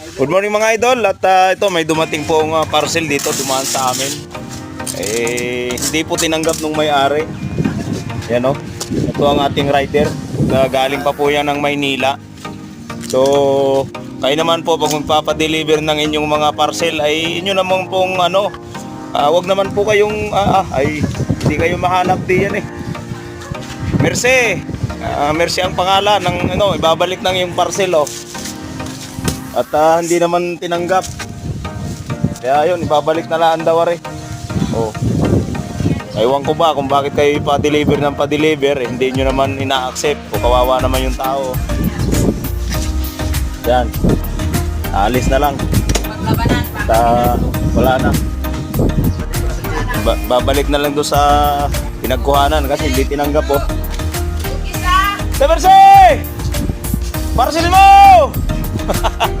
Good morning mga idol at ah, ito may dumating pong ah, parcel dito dumaan sa amin. Eh hindi po tinanggap nung may-ari. Yan oh. Ito ang ating rider. Na galing pa po yan ng Maynila. So kayo naman po pag magpapa-deliver ng inyong mga parcel ay inyo naman pong ano ah, wag naman po kayong ah, ah, ay hindi kayo mahanap di yan eh. Mercy. Ah, Mercy ang pangalan ng ano ibabalik ng yung parcel oh. At ah, hindi naman tinanggap. Kaya yun, ibabalik na lang daw are. Oh. Ewan ko ba kung bakit kayo pa-deliver ng pa-deliver, eh, hindi nyo naman ina-accept. O kawawa naman yung tao. Yan. Alis na lang. At wala na. Ba- babalik na lang doon sa pinagkuhanan kasi hindi tinanggap oh. Temerse! Parcel mo!